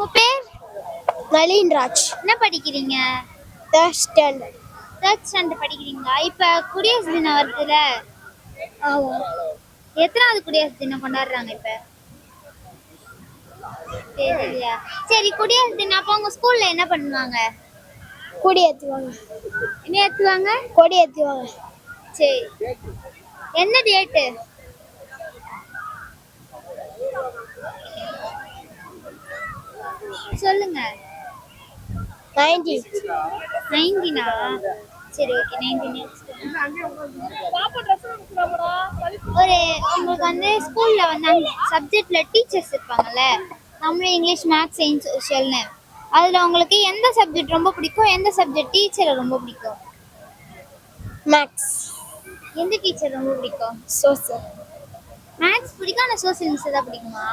உங்க பேர்? நளின்ராஜ் என்ன படிக்கிறீங்க? தேர்ட் ஸ்டாண்டர்ட் தேர்ட் ஸ்டாண்டர்ட் படிக்கிறீங்களா? இப்ப குடியரசு தினம் வருதுல. ஆமாம் எத்தனாவது குடியரசு தினம் கொண்டாடுறாங்க இப்ப? தெரியலையா? சரி குடியரசு தினம். அப்போ உங்க ஸ்கூல்ல என்ன பண்ணுவாங்க? கொடி ஏற்றுவாங்க என்ன ஏத்துவாங்க? கொடி ஏற்றுவாங்க சரி. என்ன டேட்டு சொல்லுங்க. நைன்டி. நைன்டீனா? சரி ஓகே நைன்டீன் ஒரு உங்களுக்கு வந்து ஸ்கூல்ல வந்து சப்ஜெக்ட்ல டீச்சர்ஸ் இருப்பாங்கல்ல தமிழ் இங்கிலீஷ் மேத்ஸ் சயின்ஸ் சோஷியல்னு அதுல உங்களுக்கு எந்த சப்ஜெக்ட் ரொம்ப பிடிக்கும்? எந்த சப்ஜெக்ட் டீச்சரை ரொம்ப பிடிக்கும்? மேக்ஸ் எந்த டீச்சர் ரொம்ப பிடிக்கும்? சோசியல் மேத்ஸ் பிடிக்கும் ஆனால் சோசியல் மிஸ் தான் பிடிக்குமா?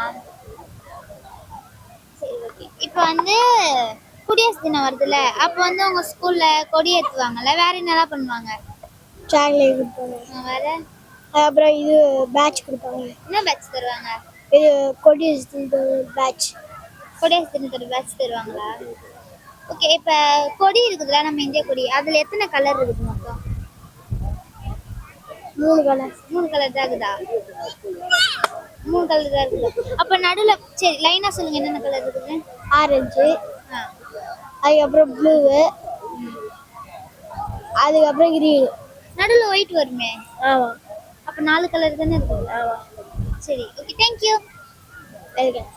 இப்போ வந்து குடியரசு தினம் வருதுல்ல அப்போ வந்து உங்க ஸ்கூல்ல கொடி ஏற்றுவாங்கல்ல வேற என்னலாம் பண்ணுவாங்க? சாக்லேட் கொடுப்பாங்க. வேற? அப்புறம் இது பேட்ச் கொடுப்பாங்க. என்ன பேட்ச் தருவாங்க? இது கொடி பேட்ச் குடியரசு தினத்தோட பேட்ச் தருவாங்களா? ஓகே இப்போ கொடி இருக்குதுல்ல நம்ம இந்திய கொடி அதில் எத்தனை கலர் இருக்குது மொத்தம்? மூணு கலர் மூணு கலர் தான் இருக்குதா? மூணு கலர் தான் இருக்குது? அப்போ நடுவில் சரி லைனாக சொல்லுங்க என்னென்ன கலர் இருக்குது ஆரஞ்சு அதுக்கப்புறம் ப்ளூவு அதுக்கப்புறம் கிரீன் நடுவில் ஒயிட் வருமே? ஆமாம் அப்போ நாலு கலர் தானே இருக்குது ஆமாம் சரி. Okay thank you welcome